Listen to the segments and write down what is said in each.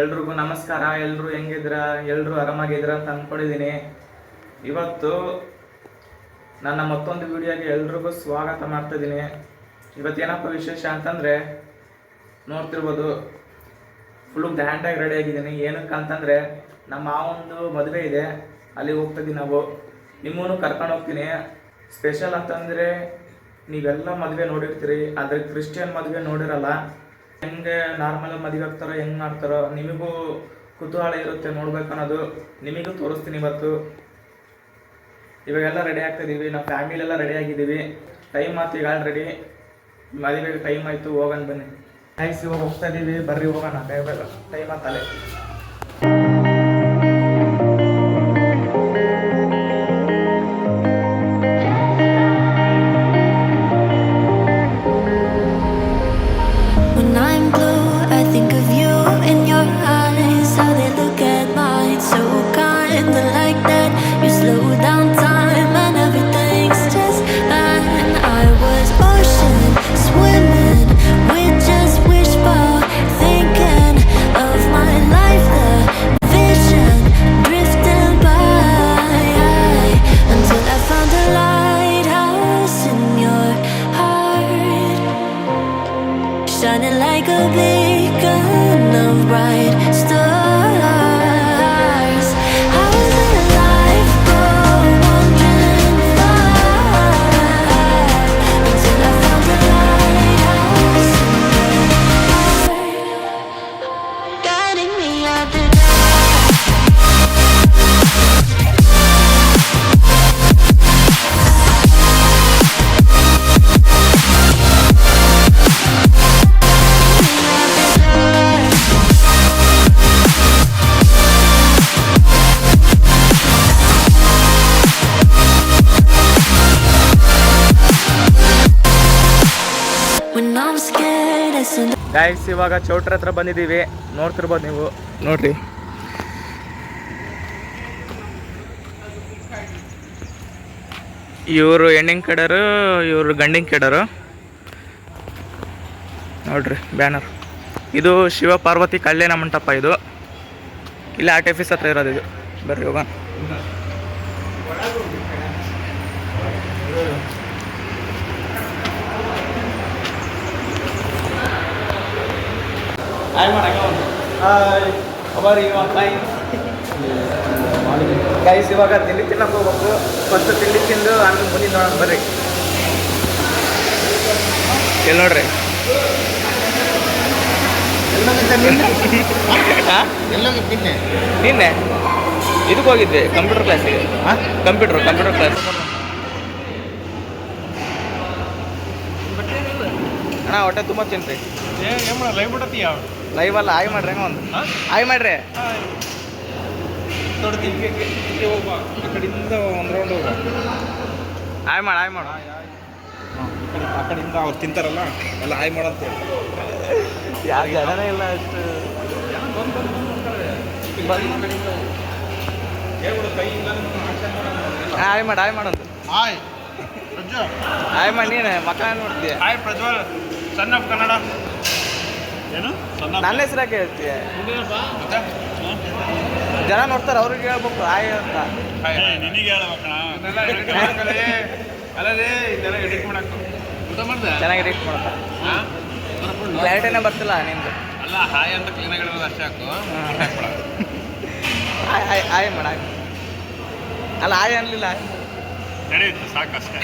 ಎಲ್ರಿಗೂ ನಮಸ್ಕಾರ. ಎಲ್ಲರೂ ಹೆಂಗಿದ್ರ ಎಲ್ಲರೂ ಆರಾಮಾಗಿದ್ರ ಅಂತ ಅಂದ್ಕೊಂಡಿದ್ದೀನಿ ಇವತ್ತು ನನ್ನ ಮತ್ತೊಂದು ವಿಡಿಯೋಗೆ ಎಲ್ರಿಗೂ ಸ್ವಾಗತ ಮಾಡ್ತಿದ್ದೀನಿ ಇವತ್ತೇನಪ್ಪ ವಿಶೇಷ ಅಂತಂದರೆ, ನೋಡ್ತಿರ್ಬೋದು ಫುಲ್ಲು ಗ್ರ್ಯಾಂಡಾಗಿ ರೆಡಿ ಆಗಿದ್ದೀನಿ. ಏನಕ್ಕೆ ಅಂತಂದರೆ, ನಮ್ಮ ಮಾವಂದು ಮದುವೆ ಇದೆ. ಅಲ್ಲಿ ಹೋಗ್ತಿದ್ದೀವಿ ನಾವು. ನಿಮ್ಮನ್ನು ಕರ್ಕೊಂಡು ಹೋಗ್ತೀನಿ. ಸ್ಪೆಷಲ್ ಅಂತಂದರೆ, ನೀವೆಲ್ಲ ಮದುವೆ ನೋಡಿರ್ತೀರಿ. ಆದರೆ ಕ್ರಿಶ್ಚಿಯನ್ ಮದುವೆ ನೋಡಿರಲ್ಲ. ಹೆಂಗೆ ನಾರ್ಮಲ್ ಮದುವೆ ಆಗ್ತಾರೋ, ಹೆಂಗೆ ಮಾಡ್ತಾರೋ, ನಿಮಗೂ ಕುತೂಹಲ ಇರುತ್ತೆ ನೋಡ್ಬೇಕು ಅನ್ನೋದು. ನಿಮಗೂ ತೋರಿಸ್ತೀನಿ ಇವತ್ತು. ಇವಾಗೆಲ್ಲ ರೆಡಿ ಆಗ್ತಿದ್ದೀವಿ ನಾವು ಫ್ಯಾಮಿಲಿ ಎಲ್ಲ ರೆಡಿ ಆಗಿದ್ದೀವಿ. ಟೈಮ್ ಆಯ್ತು ಈಗ ಆಲ್ರೆಡಿ ಮದುವೆಗೆ ಟೈಮ್ ಆಯಿತು, ಹೋಗೋಣ ಬನ್ನಿ. ಆಯ್ತು ಇವಾಗ ಹೋಗ್ತಾ ಇದ್ದೀವಿ ಬರ್ರಿ, ಹೋಗೋಣ. ಟೈಮ್ ಆತಲೆ ಇವಾಗ ಚೌಟ್ರ ಹತ್ರ ಬಂದಿದ್ದೀವಿ. ನೋಡ್ತಿರ್ಬೋದು ನೀವು. ನೋಡ್ರಿ. ಇವರು ಹೆಣ್ಣಿನ ಕೆಡರು, ಇವರು ಗಂಡಿನ ಕೆಡರು. ನೋಡ್ರಿ, ಬ್ಯಾನರ್. ಇದು ಶಿವ ಪಾರ್ವತಿ ಕಲ್ಯಾಣ ಮಂಟಪ ಇದು. ಇಲ್ಲಿ ಆರ್ ಆಫೀಸ್ ಹತ್ರ ಇರೋದು ಇದು. ಬರ್ರಿ ಹೋಗೋಣ. ಗೈಸ್ ಇವಾಗ ತಿಂಡಿ ತಿನ್ನಕ್ಕೆ ಹೋಗ್ಬೇಕು ಫಸ್ಟ್ ತಿಂಡಿ ತಿಂದು ಆಮೇಲೆ ಮುಂದಿನ ನೋಡೋಣ ಬರ್ರಿ ಎಲ್ಲಿ ನೋಡ್ರಿ ಹಾ? ನಿನ್ನೆ ಇದಕ್ಕೆ ಹೋಗಿದ್ದೆ ಕಂಪ್ಯೂಟರ್ ಕ್ಲಾಸಿಗೆ ಕಂಪ್ಯೂಟರ್ ಕಂಪ್ಯೂಟರ್ ಕ್ಲಾಸ್ ಅಣ್ಣ ಹೊಟ್ಟೆ ತುಂಬ ತಿನ್ರಿ ಲೈವ್ ಅಲ್ಲ ಆಯ್ ಮಾಡ್ರಿ ಹಂಗ ಒಂದು. ಆಯ್ ಮಾಡ್ರಿ. ಕಡೆಯಿಂದ ಒಂದು ರೌಂಡ್ ಹೋಗ ಆಯ್ ಮಾಡ ಆಯ್ ಮಾಡ ಆ ಕಡೆಯಿಂದ ಅವ್ರು ತಿಂತಾರಲ್ಲ ಎಲ್ಲ ಹಾಯ್ ಮಾಡಂತ ಯಾರು ಜನನೇ ಇಲ್ಲ ಅಷ್ಟು. ಆಯ್ ಮಾಡ ಆಯ್ ಮಾಡಂತ ಹಾಯ್ ಪ್ರಜ್ವಲ್. ಆಯ್ ಮಾಡಿ ನೀನು ಮಕ್ಕಳ ನೋಡ್ತೀಯ. ಹಾಯ್ ಪ್ರಜ್ವಲ್. ಸಣ್ಣ ಆಫ್ ಕನ್ನಡ. ಏನು? ನನ್ನ ಹೆಸ್ರಾಗೆ ಹೇಳ್ತೀಯ. ಜನ ನೋಡ್ತಾರೆ ಅವ್ರಿಗೆ ಹೇಳ್ಬೇಕು ಆಯ್ ಅಂತ. ನಿನಗೆ ಹೇಳ್ಬೇಕಣ ಅಲ್ಲದೆ ಇದೆಲ್ಲ ಎಡಿಟ್ ಮಾಡಕ್ಕೆ. ಊಟ ಮಾಡ್ದೆ? ಚೆನ್ನಾಗಿ ರೀಚ್ ಮಾಡ್ತಾರೆ ಕ್ಲಾರಿಟಿನೇ ಬರ್ತಿಲ್ಲ ನಿಮ್ದು ಅಲ್ಲ ಹಾಯ್ ಅಂತ ಕ್ಲೀನಾಗಿ ಹಾಯ್ ಅಷ್ಟೇ ಹಾಕು. ಆಯ್ ಆಯ್ ಆಯ್ ಮಾಡ ಅಲ್ಲ ಹಾಯ್ ಅನ್ಲಿಲ್ಲ. ನಡೆಯುತ್ತೆ ಸಾಕಷ್ಟೇ.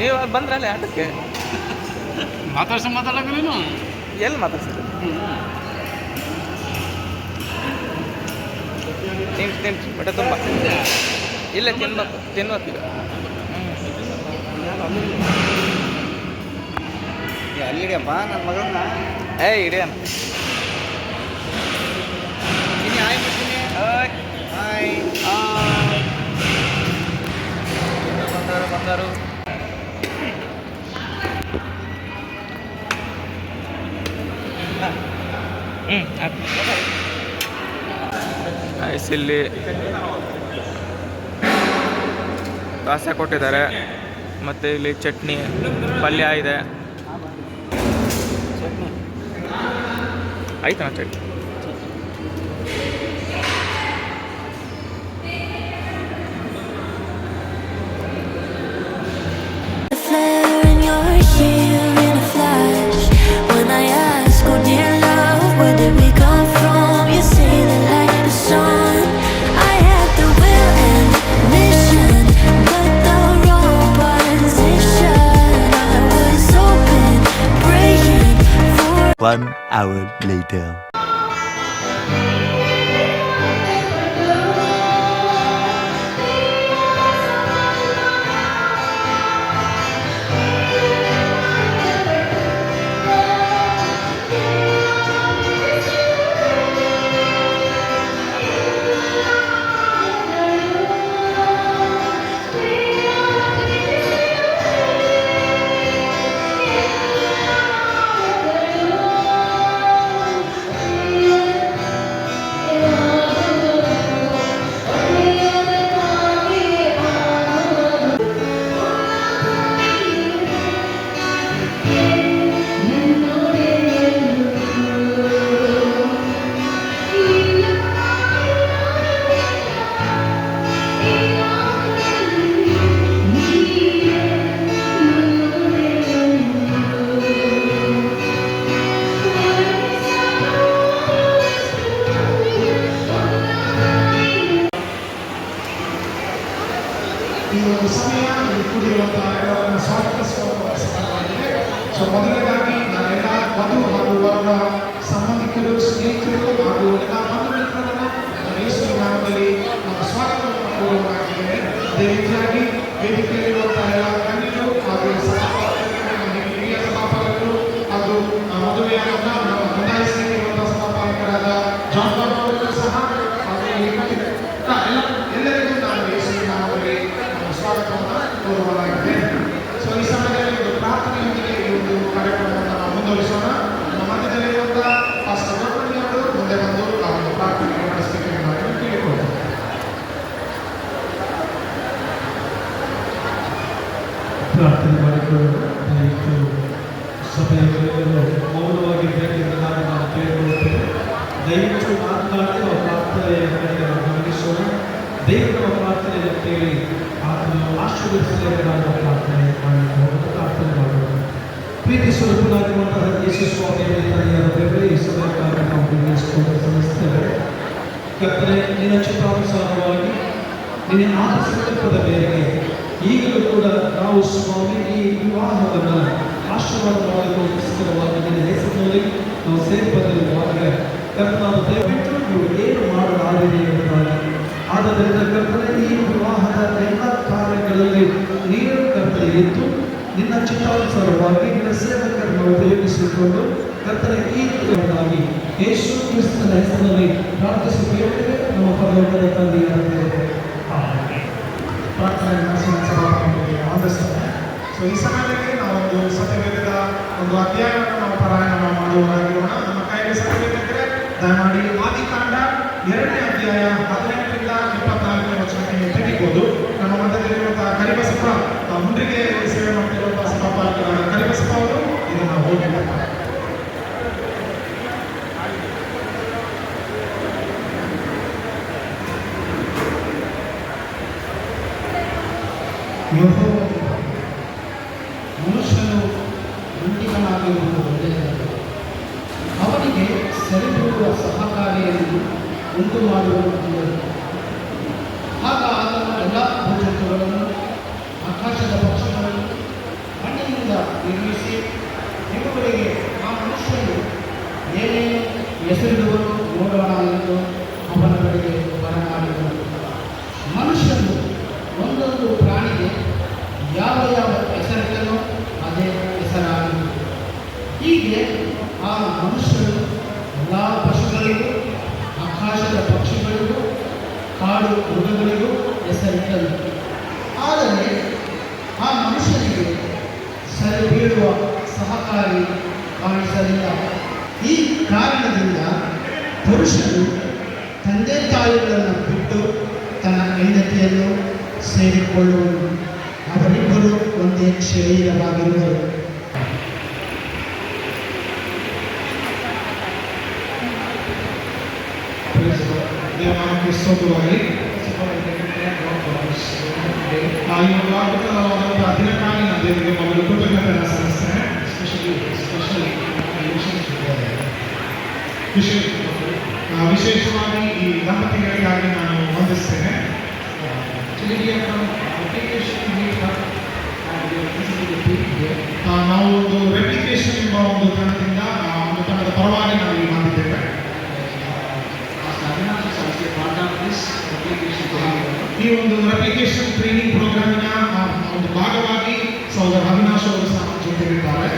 ನೀವು ಬಂದ್ರಲ್ಲ ಆಟಕ್ಕೆ? ಮಾತಾಡ್ಸ ಮಾತಾಡಕ ನೀನು? ಎಲ್ಲಿ ಮಾತಾಡ್ಸಿದ್ರು ತಿನ್ ತಿನ್, ಬಟ್ಟೆ ತುಂಬ. ಇಲ್ಲ ತಿನ್ಬೇಕು ತಿನ್ಬೇಕು ಅಲ್ಲಿ ಅಲ್ಲಿಡಿಯಪ್ಪ ನನ್ನ ಮಗನ ಏ ಚಿನಿ ಹಾಯ್ ಮಾಡ್ತೀನಿ ಓಯ್. ಹಾಯ್ ಆಯ್. ಬಂದರು ಬಂದರು. ಇಲ್ಲಿ ದೋಸೆ ಕೊಟ್ಟಿದ್ದಾರೆ. ಮತ್ತು ಇಲ್ಲಿ ಚಟ್ನಿ ಪಲ್ಯ ಇದೆ. ಆಯ್ತಾ ಚಳಿ One hour later. ಸ್ವರೂಪನಾಗಿರುವಂತಹ ಯೇಸು ಸ್ವಾಮಿಯ ತಂದೆಯಾದ ದೇವರೇ ಈ ಸಮಯಕ್ಕಾಗಿ ನಾವು ಗಮನಿಸಿಕೊಂಡು ಸಲ್ಲಿಸ್ತೇವೆ ಕರ್ತನೆ ನಿನ್ನ ಚಿತ್ತಾನುಸಾರವಾಗಿ ನಿನ್ನ ಆಸಂಕಲ್ಪದ ಮೇರೆಗೆ ಈಗಲೂ ಕೂಡ ನಾವು ಸ್ವಾಮಿ ಈ ವಿವಾಹವನ್ನು ಆಶೀರ್ವಾದ ಮಾಡೋದಕ್ಕೋಸ್ಕರವಾಗಿ ನಿನ್ನ ಹೆಸರಿನಲ್ಲಿ ನಾವು ಸೇರಿ ಬಂದಿರುವಾಗ ಕರ್ತನಾದ ದಯವಿಟ್ಟು ಏನು ಮಾಡಲಾಗಿದೆ ಎಂಬುದಾಗಿ ಆದ್ದರಿಂದ ಕರ್ತನೆ, ಈ ವಿವಾಹದ ಎಲ್ಲ ಕಾರ್ಯಗಳಲ್ಲಿ ನೀರು ಕರ್ತನೆ ಇದ್ದು ನಿನ್ನ ಚಿತ್ತಾನುಸಾರವಾಗಿ ನಿನ್ನ ಸೇವಕರನ್ನು ಉಪಯೋಗಿಸಿಕೊಂಡು ಕರ್ತನ ಈ ವಿಧವಾಗಿ ಯೇಸು ಕ್ರಿಸ್ತನ ಹೆಸರಿನಲ್ಲಿ ಪ್ರಾರ್ಥಿಸುತ್ತೇವೆ. ನಮ್ಮ ಪರಲೋಕದ ತಂದೆಯಾದ. ಪ್ರಾರ್ಥನೆ ಸೊ ಈ ಸಮಯದಲ್ಲಿ ನಾವು ಒಂದು ಸತ್ಯವೇದದ ಒಂದು ಅಧ್ಯಾಯವನ್ನು ನಾವು ಪಾರಾಯಣ ಮಾಡುವವರಾಗಿರೋಣ ನಮ್ಮ ಕೈಗೆ ಸತ್ಯವೇದಿದ್ರೆ ದಯಮಾಡಿ ಆದಿಕಾಂಡ ಎರಡನೇ ಅಧ್ಯಾಯ ಹದಿನೆಂಟರಿಂದ ಇಪ್ಪತ್ನಾಲ್ಕನೇ ವಚನಕ್ಕೆ ತೆಗಿಬೋದು ನಮ್ಮ ಮಂದಿರದಲ್ಲಿರುವಂತಹ ಕರಿಬಸಪ್ಪ ಮುಂಡ್ರಿಗೆ ಸೇವೆ ಮಾಡ್ತಿರುವಂತಹ ಸಭಾಪಾಲಕರಾದ ಕರಿಬಸಪ್ಪ ಅವರು ಇದನ್ನು ಓದಿ ಬರ್ತಾರೆ ಕಾಡು ಮೃಗಗಳಿಗೂ ಹೆಸರಿಟ್ಟನು ಆದರೆ ಆ ಮನುಷ್ಯನಿಗೆ ಸರಿ ಬೀಳುವ ಸಹಕಾರಿ ಕಾಣಿಸಲಿಲ್ಲ. ಈ ಕಾರಣದಿಂದ ಪುರುಷನು ತಂದೆ ತಾಯಿಗಳನ್ನು ಬಿಟ್ಟು ತನ್ನ ಹೆಂಡತಿಯನ್ನು ಸೇರಿಕೊಳ್ಳುವನು. ಅವರಿಬ್ಬರು ಒಂದೇ ಶರೀರವಾಗಿರುವರು. ದೇವನಾಮಕ್ಕೆ ಸ್ತೋತ್ರವಾಗಲಿ ಆ ಈ ಒಂದು ಅದ್ಭುತವಾದಂತಹ ದಿನಕ್ಕಾಗಿ ನಾನು ದೇವರಿಗೆ ಮೊದಲು ಕೃತಜ್ಞತೆಯನ್ನು ಸಲ್ಲಿಸ್ತೇನೆ ವಿಶೇಷ ಆ, ವಿಶೇಷವಾಗಿ ಈ ದಂಪತಿಗಳಿಗಾಗಿ ನಾನು ವಂದಿಸ್ತೇನೆ ಆ, ನಾವು ಒಂದು ರೆಪ್ಲಿಕೇಶನ್ ಎಂಬ ಒಂದು ತಂಡದಿಂದ ಆ, ಒಂದು ತಂಡದ ಪರವಾಗಿ ನಾವು ಇಲ್ಲಿ ಬಂದಿದ್ದೇವೆ ಈ ಒಂದು ರೆಪ್ಲಿಕೇಶನ್ ಟ್ರೈನಿಂಗ್ ಪ್ರೋಗ್ರಾಮಿನ ಆ, ಒಂದು ಭಾಗವಾಗಿ ಸಹೋದರ ಅವಿನಾಶ್ ಅವರು ಸಹ ನಮ್ಮ ಜೊತೆಗಿದ್ದಾರೆ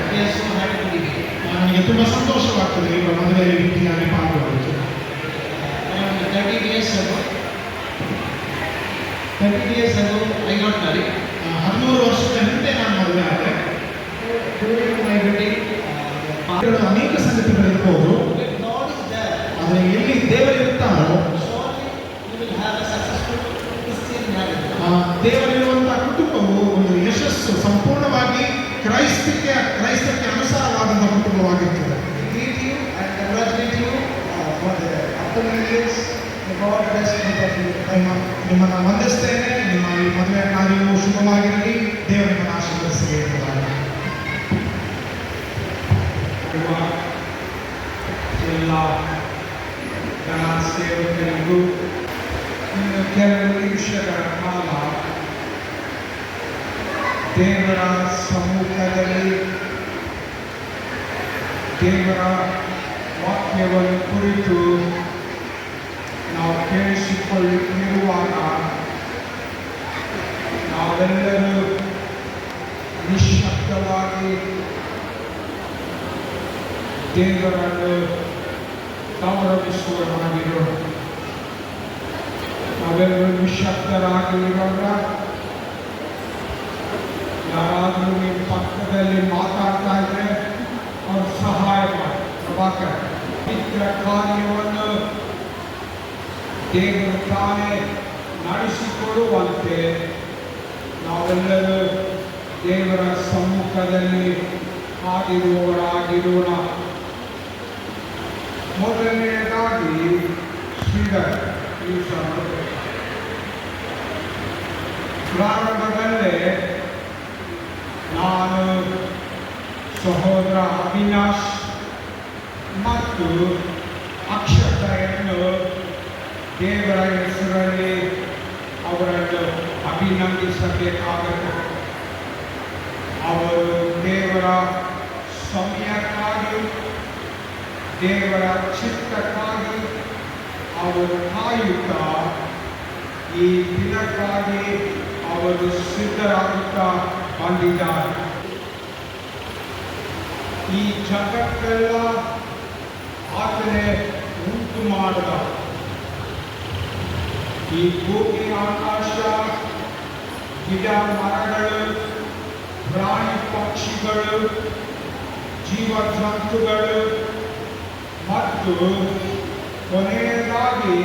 ಆ, ನನಗೆ ತುಂಬಾ ಸಂತೋಷವಾಗ್ತದೆ ಇವರ ಮದುವೆಯಲ್ಲಿ ರೀತಿಯಾಗಿ ಪಾಲ್ಗೊಳ್ಳೋದು ಆ, ಹದಿಮೂರು ವರ್ಷದ ಹಿಂದೆ ನಾನು ಮದುವೆ ಆದೆ ಇದರಲ್ಲಿ ಅನೇಕ ಸಂಗತಿಗಳಿರ್ಬೋದು ಆದರೆ ಎಲ್ಲಿ ದೇವರಿರ್ತಾರೋ ಆ, ದೇವರಿರುವಂತಹ ಕುಟುಂಬವು ಒಂದು ಯಶಸ್ಸು ಸಂಪೂರ್ಣವಾಗಿ ಕ್ರೈಸ್ತಕ್ಕೆ ಕ್ರೈಸ್ತಕ್ಕೆ ಅನುಸಾರವಾದಂತಹ ಕುಟುಂಬವಾಗಿರ್ತದೆ ನಿಮ್ಮ ನಿಮ್ಮನ್ನು ವಂದಿಸ್ತೇನೆ ನಿಮ್ಮ ಈ ಮದುವೆ ಕಾರ್ಯವು ಶುಭವಾಗಿರಲಿ. ದೇವರು ನಿಮ್ಮನ್ನು ಆಶೀರ್ವದಿಸಲಿ ಎಲ್ಲ ಸೇವಕರಿಗೂ ಕೆಲವು ನಿಮಿಷಗಳ ಕಾಲ ದೇವರ ಸಮ್ಮುಖದಲ್ಲಿ ದೇವರ ವಾಕ್ಯವನ್ನು ಕುರಿತು ನಾವು ಕೇಳಿಸಿಕೊಳ್ಳುತ್ತಿರುವಾಗ ನಾವೆಲ್ಲರೂ ನಿಶ್ಶಬ್ದವಾಗಿ ದೇವರನ್ನು ಗೌರವಿಸುವವರಾಗಿರೋಣ ನಾವೆಲ್ಲರೂ ನಿಶಬ್ದರಾಗಿ ಇರೋಣ ಯಾರಾದರೂ ನಿಮ್ಮ ಪಕ್ಕದಲ್ಲಿ ಮಾತಾಡ್ತಾ ಇದ್ರೆ ಅವ್ರು ಸಹಾಯ ಮಾಡಿ. ಪ್ರಭಾಕರ್ ಪವಿತ್ರ ಕಾರ್ಯವನ್ನು ದೇವರು ತಾನೇ ನಡೆಸಿಕೊಡುವಂತೆ ನಾವೆಲ್ಲರೂ ದೇವರ ಸಮ್ಮುಖದಲ್ಲಿ ಕಾದಿರುವವರಾಗಿರೋಣ ಮೊದಲನೆಯದಾಗಿ ಶ್ರೀಧರ್, ಈ ಸಹೋದರ. ಪ್ರಾರಂಭದಲ್ಲೇ ನಾನು ಸಹೋದರ ಅವಿನಾಶ್ ಮತ್ತು ಅಕ್ಷತೆಯನ್ನು ದೇವರ ಹೆಸರಲ್ಲಿ ಅವರನ್ನು ಅಭಿನಂದಿಸಬೇಕಾಗುತ್ತೆ ಅವರು ದೇವರ ಸಮಯಕ್ಕಾಗಿ ದೇವರ ಚಿತ್ತಕ್ಕಾಗಿ, ಅವರು ಕಾಯುತ್ತಾ ಈ ದಿನಕ್ಕಾಗಿ ಅವರು ಸಿದ್ಧರಾಗುತ್ತಾ ಈ ಜಗತ್ತೆಲ್ಲ ಆತನೇ ಉಂಟು ಮಾಡಿದ ಈ ಭೂಮಿ ಆಕಾಶ, ಗಿಡ ಮರಗಳು, ಪ್ರಾಣಿ ಪಕ್ಷಿಗಳು ಜೀವ ಜಂತುಗಳು ಮತ್ತು ಕೊನೆಯದಾಗಿ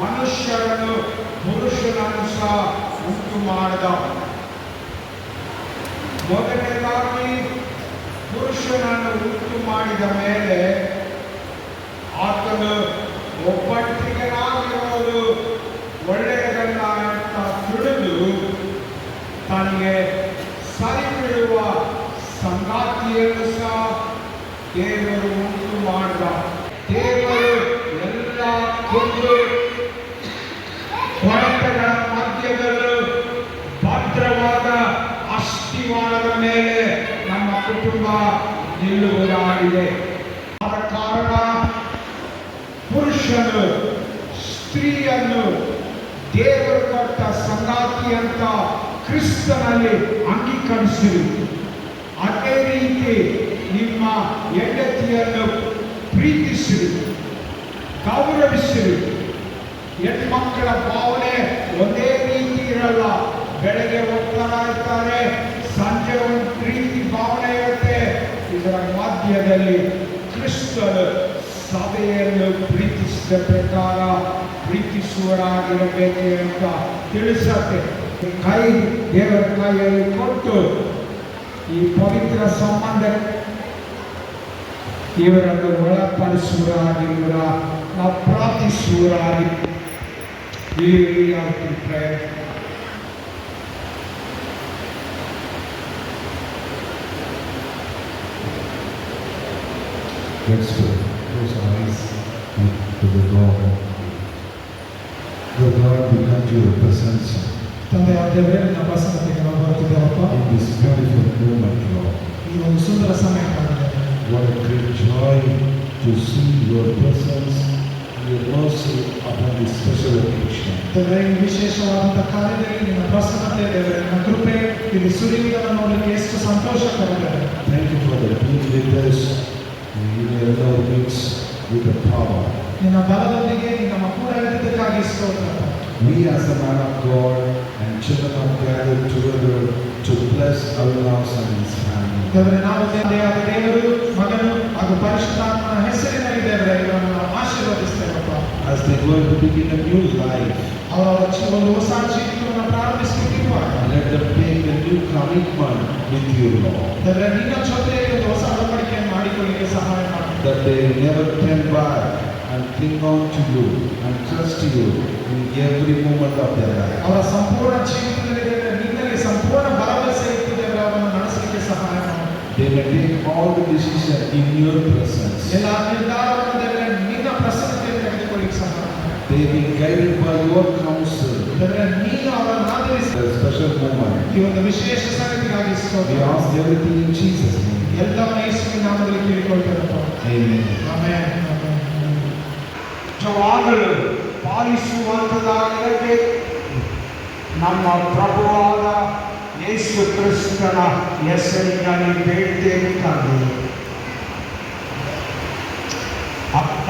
ಮನುಷ್ಯರನ್ನು ಪುರುಷನನ್ನು ಸಹ ಉಂಟು ಮಾಡಿದ ಮೊದಲನೇದಾಗಿ ಪುರುಷನನ್ನು ಉಂಟು ಮಾಡಿದ ಮೇಲೆ ಆತನು ಒಬ್ಬಟ್ಟಿಗನಾಗಿರೋದು ಒಳ್ಳೆಯದಲ್ಲ ಅಂತ ತಿಳಿದು ತನಗೆ ಸರಿ ಬೀಳುವ ಸಂಗಾತಿಯನ್ನು ಸಹ ದೇವರು ಉಂಟು ಮಾಡಿದ. ದೇವರು ಎಲ್ಲ ಕೊಂಡು ಕೊರತೆಗಳ ಮಧ್ಯದಲ್ಲೂ ಭದ್ರವಾದ ಅಸ್ಥಿವಾರದ ಮೇಲೆ ನಮ್ಮ ಕುಟುಂಬ ನಿಲ್ಲುವುದಾಗಿದೆ ಆದ ಕಾರಣ ಪುರುಷನು ಸ್ತ್ರೀಯನ್ನು ದೇವರು ಕೊಟ್ಟ ಸಂಗಾತಿ ಅಂತ ಕ್ರಿಸ್ತನಲ್ಲಿ ಅಂಗೀಕರಿಸಿರಿ. ಅದೇ ರೀತಿ ನಿಮ್ಮ ಹೆಂಡತಿಯನ್ನು ಪ್ರೀತಿಸಿರಿ, ಗೌರವಿಸಿರಿ. ಹೆಣ್ಮಕ್ಕಳ ಭಾವನೆ ಒಂದೇ ರೀತಿ ಇರಲ್ಲ. ಬೆಳಗ್ಗೆ ಹೋಗ್ತಾ ಇರ್ತಾರೆ, ಸಂಜೆ ಒಂದು ರೀತಿ ಭಾವನೆ ಇರುತ್ತೆ ಇದರ ಮಧ್ಯದಲ್ಲಿ ಕ್ರಿಸ್ತನು ಸಭೆಯನ್ನು ಪ್ರೀತಿಸಿದ ಪ್ರಕಾರ ಪ್ರೀತಿಸುವರಾಗಿರಬೇಕು ಅಂತ ತಿಳಿಸತ್ತೆ. ಕೈ, ದೇವರ ಕೈಯಲ್ಲಿ ಕೊಟ್ಟು ಈ ಪವಿತ್ರ ಸಂಬಂಧ ಇವರನ್ನು ಒಳಪಡಿಸುವರಾಗಿರುವ ಪ್ರಾರ್ಥಿಸುವರಾಗಿ ಈ We really have to pray. Let's pray. Close our eyes to the Lord. The Lord, we come to your presence ತಂದೆ ದೇವರೇ ನಿನ್ನ ಪ್ರಸನ್ನತೆಗೆ ನಾವು ಬರ್ತಿದ್ದೇವಪ್ಪ in this beautiful moment, Lord. ಈ ಒಂದು ಸುಂದರ ಸಮಯ ಮಾಡಿದ್ದೇವೆ What a great joy to see your presence and your mercy upon this special occasion. ದೇವರೇ ಈ ವಿಶೇಷವಾದಂಥ ಕಾರ್ಯದಲ್ಲಿ ನಿನ್ನ ಪ್ರಸನ್ನತೆ ದೇವರೇ ನಿನ್ನ ಕೃಪೆ ಇಲ್ಲಿ ಸುರಿಯುವುದನ್ನು ನೋಡಲಿಕ್ಕೆ ಎಷ್ಟು ಸಂತೋಷಕರದೆ Thank you for the being with us in your love midst with the power. ನಿನ್ನ ಬಲದೊಂದಿಗೆ ನಿನ್ನ ನಮ್ಮ ಕೂಡ ಇದ್ದಕ್ಕಾಗಿ ಸ್ತೋತ್ರ We as a man of God and children of gathered together to bless Avilas and his family. ದೇವರೇ ನಾವು ದೇವರ ದೇವರು ಮಗನು ಹಾಗೂ ಪರಿಶುದ್ಧಾತ್ಮನ ಹೆಸರಿನಲ್ಲಿ ದೇವರೇ ಇವರನ್ನು ನಾವು ಆಶೀರ್ವದಿಸ್ತೇವಪ್ಪ As they go to begin a new life, ಅವರ ಜೀ- ಒಂದು ಹೊಸ ಜೀವಿತವನ್ನು ಪ್ರಾರಂಭಿಸುತ್ತಿರುವಾಗ let them take a new commitment with you, Lord. ದೇವರೇ ನಿನ್ನ ಜೊತೆ ಒಂದು ಹೊಸ ಒಡಂಬಡಿಕೆಯನ್ನು ಮಾಡಿಕೊಳ್ಳಿಕ್ಕೆ ಸಹಾಯ ಮಾಡಿ That they never turn back and cling on to you and trust you in every moment of their life. ಅವರ ಸಂಪೂರ್ಣ ಜೀವಿತದಲ್ಲಿ ದೇವರೇ ನಿನ್ನಲ್ಲಿ ಸಂಪೂರ್ಣ ಭರವಸೆ ಇಟ್ಟು ದೇವರೇ ಅವರನ್ನು ನಡೆಸಲಿಕ್ಕೆ ಸಹಾಯ ಮಾಡಿ They may take all the decisions in your presence. ಎಲ್ಲ ನಿರ್ಧಾರವನ್ನು ದೇವರೇ ನಿನ್ನ ಪ್ರಸನ್ನತೆಯನ್ನು ತೆಗೆದುಕೊಳ್ಳಿಕ್ಕೆ ಸಹಾಯ ಮಾಡಿ They be guided by your counsel. ದೇವರೇ ನೀನು ಅವರನ್ನು ಆಧರಿಸಿ A special moment. ಈ ಒಂದು ವಿಶೇಷ ಸಂಗತಿಗಾಗಿ We ಸ್ತೋತ್ರ ask everything in Jesus' name. ಎಲ್ಲವನ್ನ ಯೇಸುವಿನ ನಾಮದಲ್ಲಿ ಕೇಳಿಕೊಳ್ತೇನಪ್ಪ Amen. ಆಮೆನ್ ಆಮೆನ್ ನಿಜವಾಗಲು ಪಾಲಿಸುವಂಥದ್ದಾಗಲಿಕ್ಕೆ ನಮ್ಮ ಪ್ರಭುವಾದ ಯೇಸು ಕ್ರಿಸ್ತನ ಹೆಸರಿನಲ್ಲಿ ಬೇಡ್ತೇವೆ ತಂದೆ ಅಪ್ಪ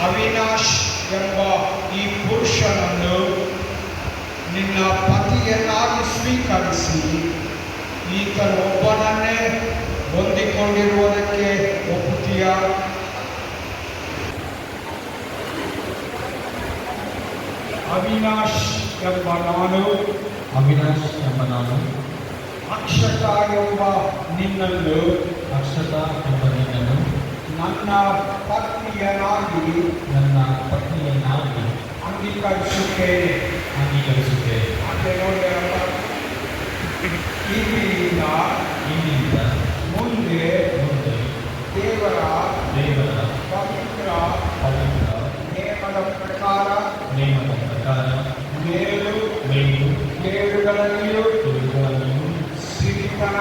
ಅವಿನಾಶ್ ಎಂಬ ಈ ಪುರುಷನನ್ನು ನಿನ್ನ ಪತಿಯನ್ನಾಗಿ ಸ್ವೀಕರಿಸಿ ಈತನು ಒಬ್ಬನನ್ನೇ ಹೊಂದಿಕೊಂಡಿರುವುದಕ್ಕೆ ಒಪ್ಪುತ್ತೀಯ ಅವಿನಾಶ್ ಎಂಬ ನಾನು ಅವಿನಾಶ್ ಎಂಬ ನಾನು ಅಕ್ಷತ ಎಂಬ ನಿನ್ನನ್ನು ಅಕ್ಷತ ಎಂಬ ನಿನ್ನನ್ನು ನನ್ನ ಪತ್ನಿಯನಾಗಿ. ನನ್ನ ಪತ್ನಿಯನ್ನಾಗಿ ಅಂಗೀಕರಿಸುತ್ತೇನೆ. ಅಂಗೀಕರಿಸುತ್ತೇನೆ. ಹಾಗೆ ನೋಡಿ ಅಲ್ಲ ಇಂದಿನಿಂದ ಇಂದಿನಿಂದ ಮುಂದೆ ಮುಂದೆ ದೇವರ ದೇವರ ಪವಿತ್ರ ಪವಿತ್ರ ನೇಮದ ಪ್ರಕಾರ ನೇಮದ ಪ್ರಕಾರ ಮೇಲು ಮೇಲು ಮೇಲುಗಳಲ್ಲಿಯೂ ತಿರುಗುಗಳಲ್ಲಿಯೂ ಸಿರಿತನ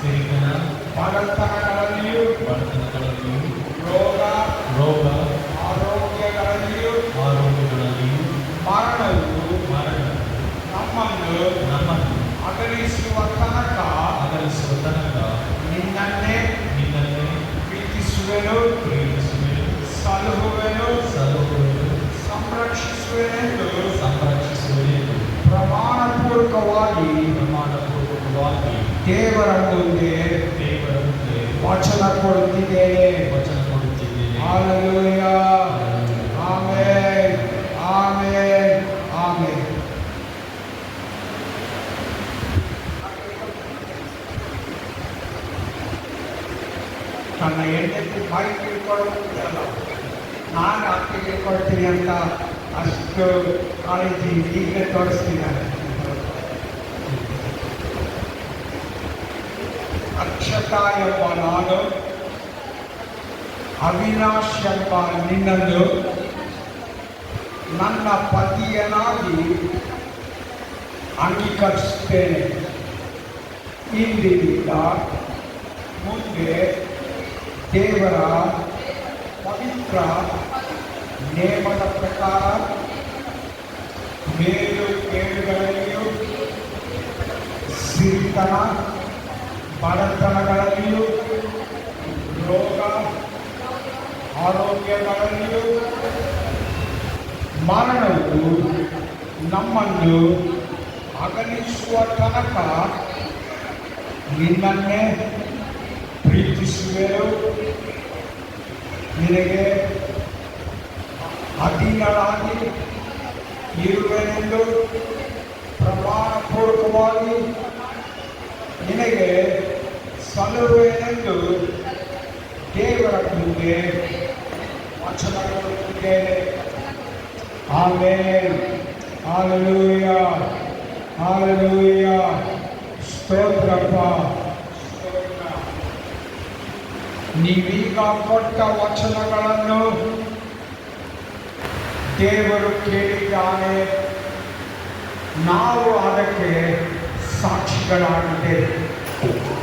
ಸಿರಿತನ ಬಡತನಗಳಲ್ಲಿಯೂ ಪ್ರೀತಿಸುವೆನು ಪ್ರೇಮಿಸುವೆನು ಸಲಹುವೆನು ಸಲಹುವೆನು ಸಂರಕ್ಷಿಸುವೆನೆಂದು ಸಂರಕ್ಷಿಸುವೆನೆಂದು ಪ್ರಮಾಣಪೂರ್ವಕವಾಗಿ ಪ್ರಮಾಣಪೂರ್ವಕವಾಗಿ ದೇವರ ಮುಂದೆ ದೇವರ ಮುಂದೆ ವಚನ ಕೊಡುತ್ತಿದ್ದೇನೆ ವಚನ ಕೊಡುತ್ತಿದ್ದೇನೆ ಹಾಲೆಲೂಯ ಅಂತ ಅಷ್ಟು ಕಾಳಜಿ ಈಗಲೇ ತೋರಿಸ್ತಿದ್ದಾರೆ ಅಕ್ಷತ ಎಂಬ ನಾನು ಅವಿನಾಶ್ ಎಂಬ ನಿನ್ನನ್ನು ನನ್ನ ಪತಿಯನಾಗಿ ಅಂಗೀಕರಿಸುತ್ತೇನೆ ಇಂದಿನಿಂದ ಮುಂದೆ ದೇವರ ಪವಿತ್ರ ನೇಮದ ಪ್ರಕಾರ ಮೇಲು ಕೇಳುಗಳಲ್ಲಿಯೂ, ಸಿರಿತನ ಬಡತನಗಳಲ್ಲಿಯೂ, ರೋಗ ಆರೋಗ್ಯಗಳಲ್ಲಿಯೂ, ಮರಣವು ನಮ್ಮನ್ನು ಅಗಲಿಸುವ ತನಕ ನಿನ್ನನ್ನೇ ಪ್ರೀತಿಸುವೆನು. ನಿನಗೆ ಅಧೀನರಾಗಿ ಇರುವೆನೆಂದು ಪ್ರಮಾಣಪೂರ್ವಕವಾಗಿ ನಿನಗೆ ಸಲ್ಲುವೆನೆಂದು ದೇವರ ಮುಂದೆ ವಚನಗೊಳ್ಳುತ್ತಿದ್ದೇನೆ ಆಮೇಲೆ ಹಾಲೆಲೂಯ ಹಾಲೆಲೂಯ ಸ್ತೋತ್ರಪ್ಪ ಸ್ತೋತ್ರ ನೀವೀಗ ಕೊಟ್ಟ ವಚನಗಳನ್ನು ದೇವರು ಕೇಳಿದ್ದಾನೆ. ನಾವು ಅದಕ್ಕೆ ಸಾಕ್ಷಿಗಳಾಗಿದ್ದೇವೆ.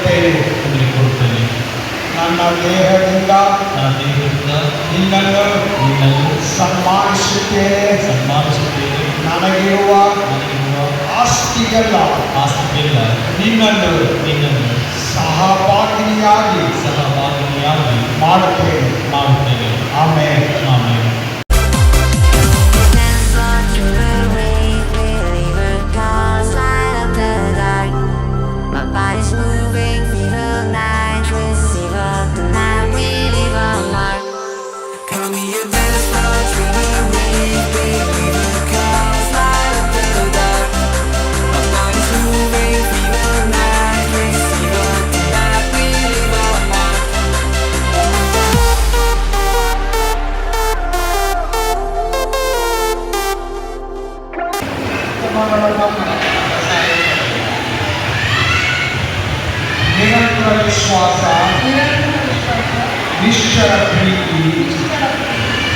ಕೊಡುತ್ತೇನೆ ನಿಮಗೆ ಕೊಡುತ್ತೇನೆ ನನ್ನ ದೇಹದಿಂದ ನನ್ನ ದೇಹದಿಂದ ನಿನ್ನನ್ನು ನಿನ್ನನ್ನು ಸನ್ಮಾನಿಸುತ್ತೇನೆ ಸನ್ಮಾನಿಸುತ್ತೇನೆ ನನಗಿರುವ ನನಗಿರುವ ಆಸ್ತಿಗೆಲ್ಲ ಆಸ್ತಿಗೆಲ್ಲ ನಿನ್ನನ್ನು ನಿನ್ನನ್ನು ಸಹಭಾಗಿನಿಯಾಗಿ ಸಹಭಾಗಿನಿಯಾಗಿ ಮಾಡುತ್ತೇನೆ ಮಾಡುತ್ತೇನೆ ಆಮೇಲೆ ಆಮೇಲೆ ನಿರಂತರ ವಿಶ್ವಾಸ ನಿಶ್ಚಲ ಪ್ರೀತಿ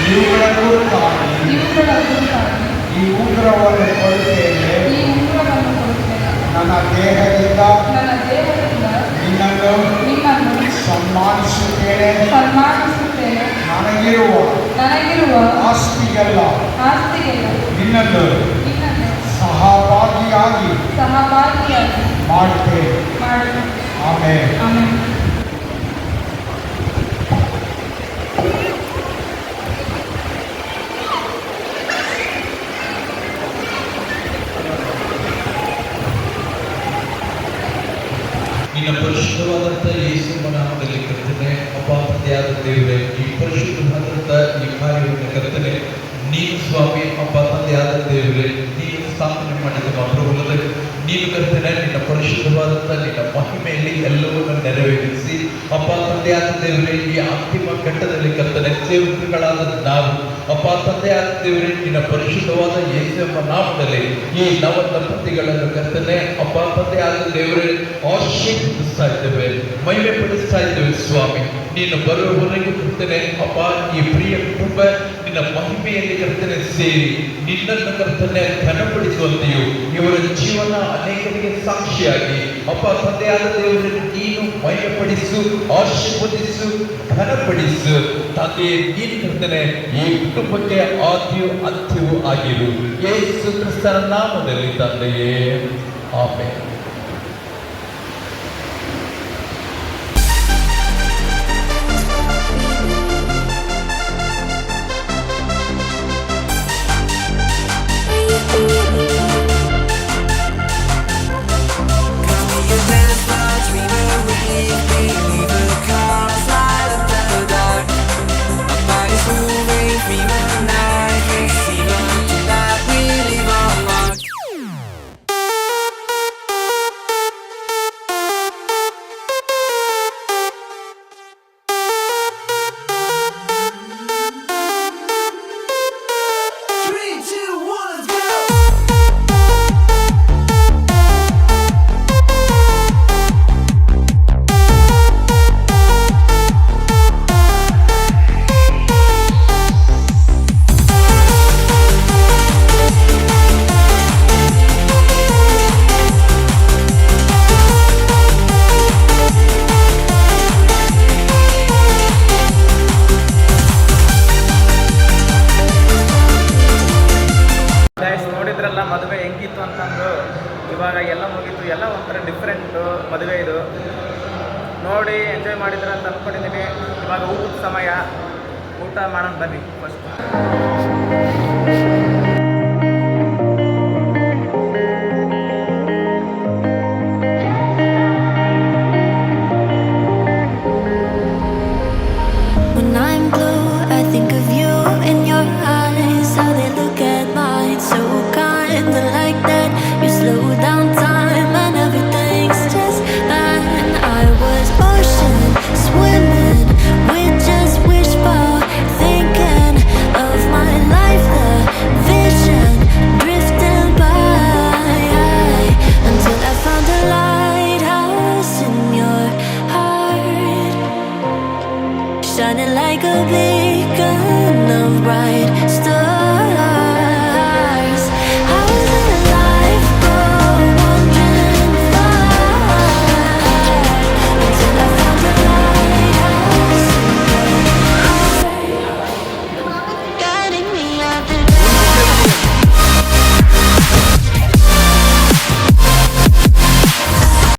ಇವುಗಳ ಕುರಿತಾಗಿ ಈ ಉಗ್ರವನ್ನು ಕೊಡುತ್ತೇನೆ ನನ್ನ ದೇಹದಿಂದ ನಿನ್ನನ್ನು ಸನ್ಮಾನಿಸುತ್ತೇನೆ ಸನ್ಮಾನಿಸುತ್ತೇನೆ ನನಗಿರುವ ನನಗಿರುವ ಆಸ್ತಿಗೆಲ್ಲ. ನಿನ್ನನ್ನು ಸಹಭಾಗಿಯಾಗಿ ಸಹಭಾಗಿಯಾಗಿ ಮಾಡುತ್ತೇನೆ ಮಾಡಿ ಆಮೇಲೆ ಆಮೇಲೆ ನಿನ್ನ ಪರಿಶುದ್ಧವಾದಂಥ ಯೇಸು ನಾಮದಲ್ಲಿ ಕರ್ತನೆ ಅಪ್ಪ ತಂದೆಯಾದ ದೇವರೇ ಈ ಪರಿಶುದ್ಧವಾದಂಥ ಈ ಕಾರ್ಯವನ್ನು ಕರ್ತನೆ ನೀನು ಸ್ವಾಮಿ ಅಪ್ಪ ತಂದೆಯಾದ ದೇವರೇ ನೀನು ಸ್ಥಾಪನೆ ಮಾಡಿದ ನೀನು ಕರ್ತನೆ, ನಿನ್ನ ಪರಿಶುದ್ಧವಾದಂಥ ನಿನ್ನ ಮಹಿಮೆಯಲ್ಲಿ ಎಲ್ಲವನ್ನು ನೆರವೇರಿಸಿ, ಅಪ್ಪ ತಂದೆಯಾದ ದೇವರೇ, ಈ ಅಂತಿಮ ಘಟ್ಟದಲ್ಲಿ ಕರ್ತನೆ, ಸೇವಕಗಳಾದ ನಾವು, ಅಪ್ಪ ತಂದೆಯಾದ ದೇವರೇ, ನಿನ್ನ ಪರಿಶುದ್ಧವಾದ ಏಸೆಂಬ ನಾಮದಲ್ಲಿ ಈ ನವ ದಂಪತಿಗಳನ್ನು ಕರ್ತನೆ, ಅಪ್ಪ ತಂದೆಯಾದ ದೇವರೇ, ಆಶೀರ್ವದಿಸ್ತಾ ಇದ್ದೇವೆ ಮಹಿಮೆ ಪಡಿಸ್ತಾ ಇದ್ದೇವೆ ಸ್ವಾಮಿ. ನೀನು ಬರುವವರೆಗೂ ಕರ್ತನೆ, ಅಪ್ಪ, ಈ ಪ್ರಿಯ ಕುಟುಂಬ ನಿನ್ನ ಮಹಿಮೆಯಲ್ಲಿ ಕರ್ತನೆ ಸೇರಿ ನಿನ್ನನ್ನು ಕರ್ತನೆ ಘನಪಡಿಸುವಂತೆಯೂ ಇವರ ಜೀವನ ಅನೇಕರಿಗೆ ಸಾಕ್ಷಿಯಾಗಿ. ಅಪ್ಪ, ತಂದೆಯಾದ ದೇವರನ್ನು ನೀನು ಮಹಿಮೆಪಡಿಸು, ಆಶೀರ್ವದಿಸು, ಘನಪಡಿಸು. ತಂದೆಯೇ, ನೀನು ಕರ್ತನೆ ಈ ಕುಟುಂಬಕ್ಕೆ ಆದ್ಯೂ ಅಂತ್ಯವೂ ಆಗಿರು. ಯೇಸು ಕ್ರಿಸ್ತನ ನಾಮದಲ್ಲಿ ತಂದೆಯೇ. ಆಮೇಲೆ